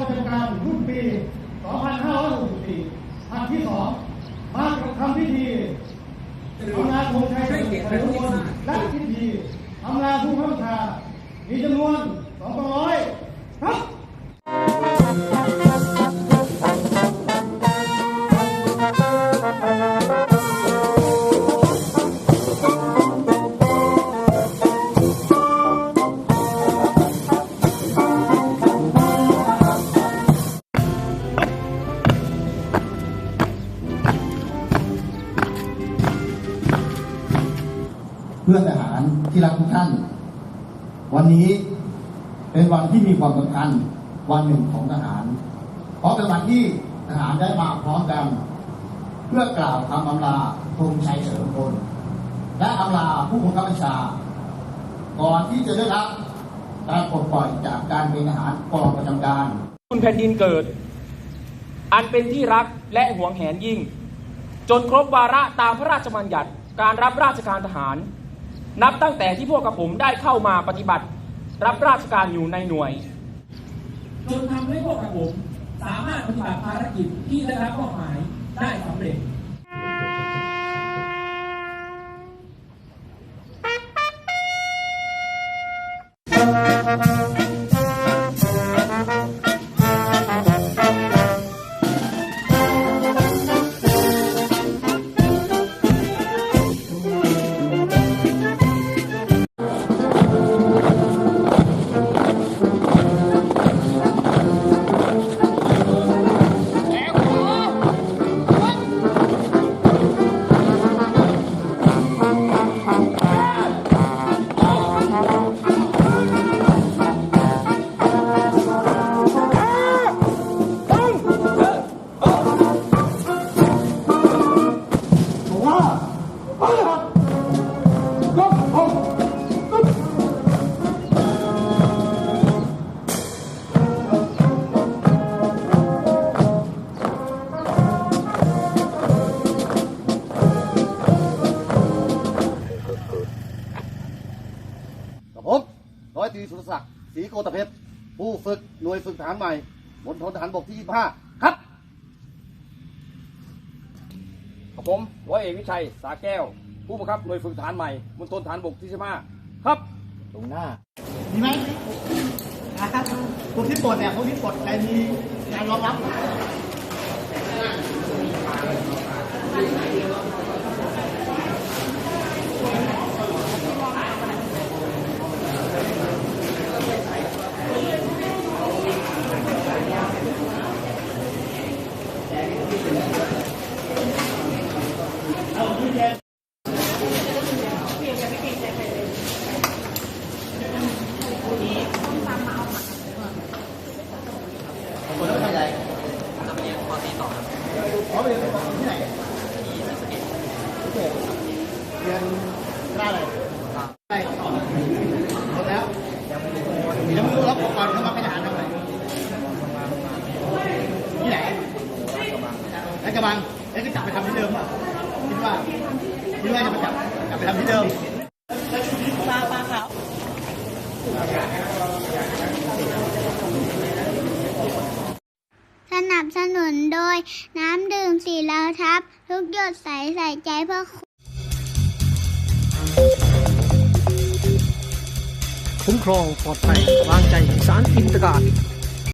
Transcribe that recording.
ประจำการรุ่นปี 2564อันที่สองมากับทำพิธีทำงานคงใชัยสายทุกคนและพิธีทำงานผู้ข้าชารมีจำนวน2กองร้อ เพื่อนทหารที่รักทุกท่าน วันนี้เป็นวันที่มีความสำคัญวันหนึ่งของทหาร เพราะเป็นวันที่ทหารได้มาพร้อมกัน เพื่อกล่าวคำอำลาธงชัยเฉลิมพลและอำลาผู้บังคับบัญชา ก่อนที่จะได้รับการปลดปล่อยจากการเป็นทหารกองประจำการ คุณแผ่นดินเกิด อันเป็นที่รักและหวงแหนยิ่ง จนครบวาระตามพระราชบัญญัติการรับราชการทหาร นับตั้งแต่ที่พวกกระผมได้เข้ามาปฏิบัติ รับราชการอยู่ในหน่วย จนทำให้พวกกระผม สามารถปฏิบัติภารกิจที่ได้รับมอบหมายได้สำเร็จบอ ศักดิ์ศรีโกตเพชรผู้ฝึกหน่วยฝึกทหารใหม่มณฑลทหารบกที่ 25 ครับกับผมร้อยเอกวิชัยสาแก้ว ผู้บังคับหน่วยฝึกทหารใหม่มณฑลฐานบกที่ 15 ครับ ตรงหน้า มีไหมนะครับพวกที่ปลดเนี่ยพวกที่ปลดอะไรมีการรองรับ อ๋อไปเรียนที่ไหนเรียนอะไรได้ต่อหมดแล้วยังไม่รู้แล้วก่อนเขามาเป็นทหารทำไมที่ไหนแล้วกระบังแล้วก็กลับไปทำที่เดิมป่ะคิดว่าคิดว่าจะไปกลับกลับไปทำที่เดิมสนับสนุนโด ย น้ำดื่มสีเหลาทับ ทุกหยดใสใส่ใจเพื่อคุณคุ้มครองปลอดภัยวางใจสารอินตกาด